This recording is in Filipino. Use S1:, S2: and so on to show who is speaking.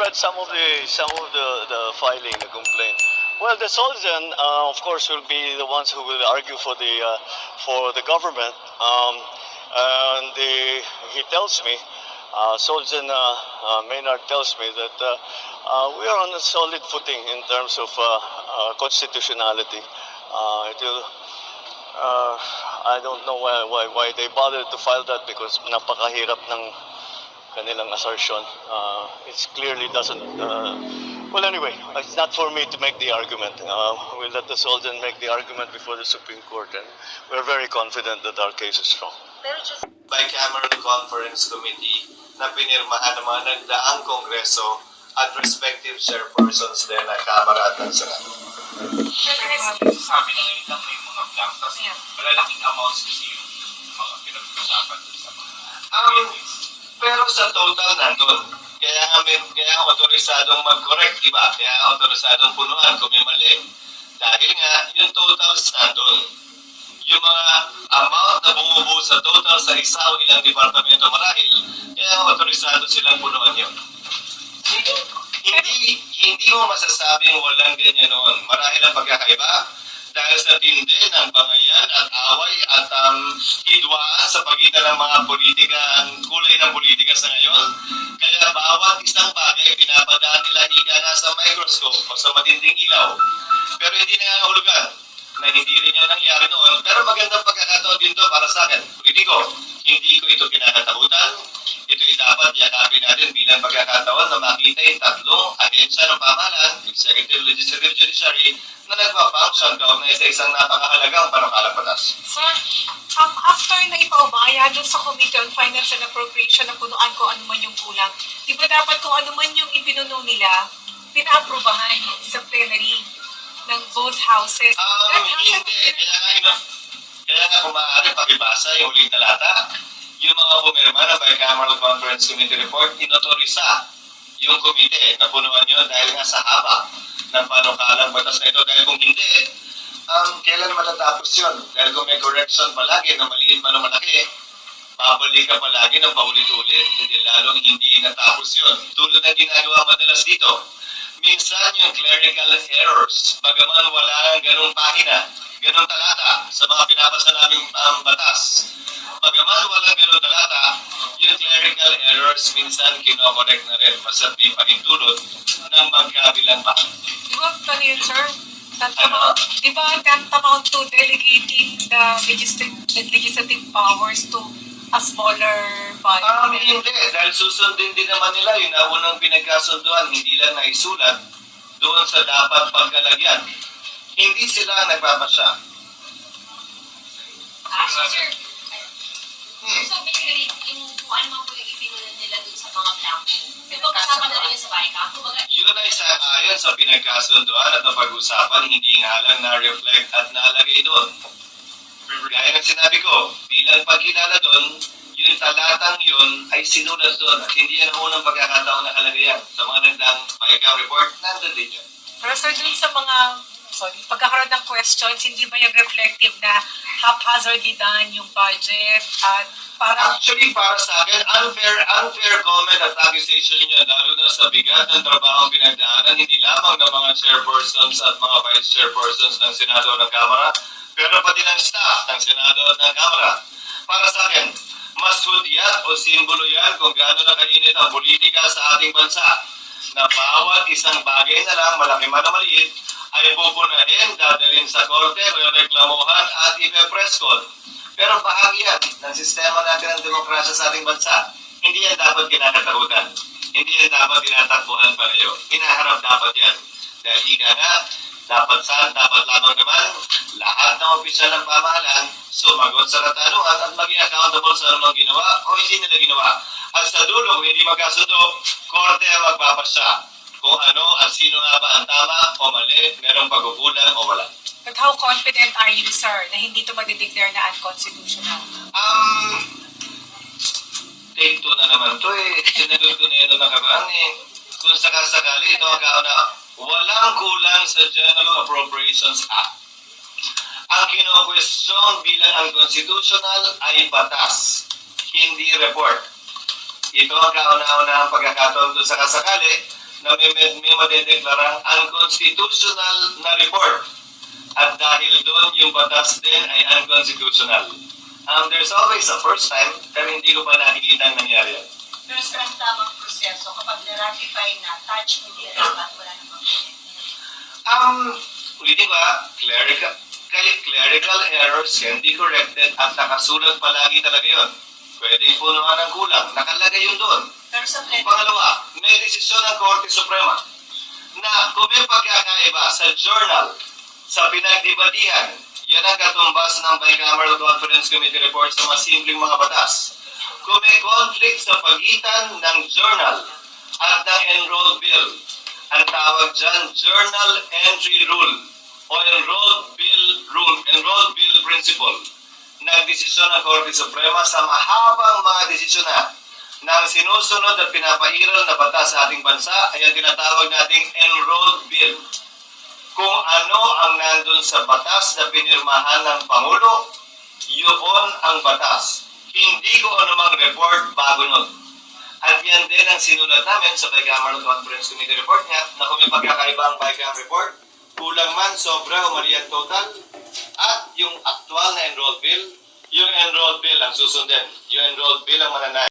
S1: read some of the some of the, the filing, the complaint. Well, the Solzhen, uh, of course, will be the ones who will argue for the uh, for the government. Um, and the, he tells me, uh, Solzhen uh, uh, Maynard tells me that uh, uh, we are on a solid footing in terms of uh, uh, constitutionality. Uh, it will, uh, I don't know why, why, why they bothered to file that because napakahirap ng kanilang assertion. Uh, it clearly doesn't. Uh, well, anyway, it's not for me to make the argument. Uh, we'll let the Soldier make the argument before the Supreme Court, and we're very confident that our case is strong.
S2: Bicameral Conference Committee na pinirmahan ng mga nagdaang kongreso at respective chairpersons din ng Kamara at ng Senado.
S3: Sabi na ngayon lang may mga blank, tapos malalaking amounts kasi yung mga pinag-usapan sa mga
S2: Um, pero sa total nandun. Kaya may, kaya autorisadong mag-correct, di ba? Kaya autorisadong punuan kung may mali. Dahil nga, yung totals nandun. Yung mga amount na bumubuo sa total sa isa o ilang departamento marahil, kaya autorisado silang punuan yun. Hindi, hindi mo masasabing walang ganyan noon. Marahil ang pagkakaiba dahil sa tindi ng bangayan at away at um, hidwaan sa pagitan ng mga politika, microscope o sa matinding ilaw. Pero hindi nangangahulugan na hindi rin yan nangyari noon. Pero magandang pagkakataon din to para sa akin. Politiko, hindi ko ito kinakatakutan. Ito'y dapat yakapin natin bilang pagkakataon na makita yung tatlong ahensya ng pamahalaan, Executive, Legislative, Judiciary, na nagpa-function kaugnay sa isang napakahalagang panukalang batas.
S4: Sir, um, after na ipaubaya dun sa Committee on Finance and Appropriation na punuan ko ano yung kulang, di ba dapat kung ano man yung ipinuno nila, pinaaprubahan sa plenary ng both houses? That
S2: hindi.
S4: happened-
S2: Kaya nga, ino, kaya nga kung maaari pakibasa yung huling talata, yung mga pumirma ng Bicameral Conference Committee Report, inotorisa yung komite na punuan yun dahil nga sa haba ng panukalang batas na ito. Dahil kung hindi, um, kailan matatapos yun? Dahil kung may correction palagi na maliit man o malaki, babalik ka palagi ng paulit-ulit, hindi lalong hindi natapos yun. Tulad ng ginagawa madalas dito, minsan yung clerical errors, bagaman wala ang ganong pahina, ganong talata sa mga pinapasa naming um, batas. Bagaman walang ganong talata, yung clerical errors minsan kinokorek na rin basta may pahintulot ng magkabilang pa.
S4: Di ba, ano yun, sir? Tantamount, di ba tantamount to delegating the legislative, the legislative powers to a smaller body?
S2: Um, hindi, dahil susundin din naman nila yung naunang pinagkasunduan, hindi lang naisulat doon sa dapat pagkalagyan. Hindi sila nagpapasya.
S5: Ah, so, sir,
S2: Hmm.
S5: so basically, yung kung ano man po yung ipinulad nila dun sa mga blanco, pero kasama na rin sa BICA, kumbaga,
S2: Yun ay sa ayon sa pinagkasunduan at napag-usapan, hindi nga lang na-reflect at nalagay doon. Gaya ng sinabi ko, bilang pagkilala doon, yung talatang yun ay sinulat doon at hindi yan ang unang pagkakataon nakalagay yan. Sa mga nagdaang PICA report, nandun din yun.
S4: Pero sir, dun sa mga, sorry, pagkakaroon ng questions, hindi ba yung reflective na haphazardly done yung budget at parang
S2: Actually, para sa akin, unfair, unfair comment at accusation niya, lalo na sa bigat ng trabaho pinagdaanan, hindi lamang ng mga chairpersons at mga vice chairpersons ng Senado ng Kamara, pero pati ng staff ng Senado at ng Kamara. Para sa akin, mas hudyat o simbolo yan kung gaano na kainit ang politika sa ating bansa na bawat isang bagay na lang, malaki man o maliit, ay pupunahin, dadalhin sa korte, reklamuhan at ipe-press call. Pero bahagi yan ng sistema natin ng demokrasya sa ating bansa. Hindi yan dapat kinakatakutan. Hindi yan dapat tinatakbuhan pareho. Hinaharap dapat yan. Dahil ika nga, dapat saan, dapat lamang naman, lahat ng opisyal ng pamahalaan sumagot sa katanungan at maging accountable sa anumang ginawa o hindi nila ginawa. At sa dulo, kung hindi magkasundo, korte ang magpapasya kung ano at sino nga ba ang tama o mali, merong pagkukulang o wala.
S4: But how confident are you, sir, na hindi ito madideclare na unconstitutional?
S2: Um, take two na naman to eh. Sinagot ko na noong nakaraan eh. Kung sakasakali, ito ang kauna. Walang kulang sa General Appropriations Act. Ang kino-question bilang unconstitutional ay batas, hindi report. Ito ang kauna-una ang pagkakataon doon sa kasakali na may, may, may madedeklarang unconstitutional na report. At dahil doon, yung batas din ay unconstitutional. Um, there's always a first time, pero hindi ko pa nakikita ang nangyari
S6: sa ang tamang proseso, kapag na-ratify na, touch mo din at wala
S2: Um, ko ha, clerical, clerical errors be corrected at nakasulat palagi talaga yun. Pwedeng punuan ng kulang, nakalagay yun doon.
S6: Pero sa plenary,
S2: Pangalawa, may desisyon ng Korte Suprema na kung may pagkakaiba sa journal, sa pinagdibatihan, yan ang katumbas ng Bicameral Conference Committee report sa mga simpleng mga batas. Kung may conflict sa pagitan ng journal at ng enrolled bill, ang tawag dyan journal entry rule o enrolled bill rule, enrolled bill principle nagdesisyon ng Korte Suprema sa mahabang mga desisyon na ng sinusunod at pinapahiral na batas sa ating bansa ay ang tinatawag nating enrolled bill. Kung ano ang nandun sa batas na pinirmahan ng Pangulo, yun ang batas. Hindi ko anumang report bago nun. At yan din ang sinulat namin sa Bicameral Conference Committee report niya na kung may pagkakaiba ang Bicameral report, kulang man, sobra, o mali ang total, at yung actual na enrolled bill, yung enrolled bill ang susundin. Yung enrolled bill ang mananay.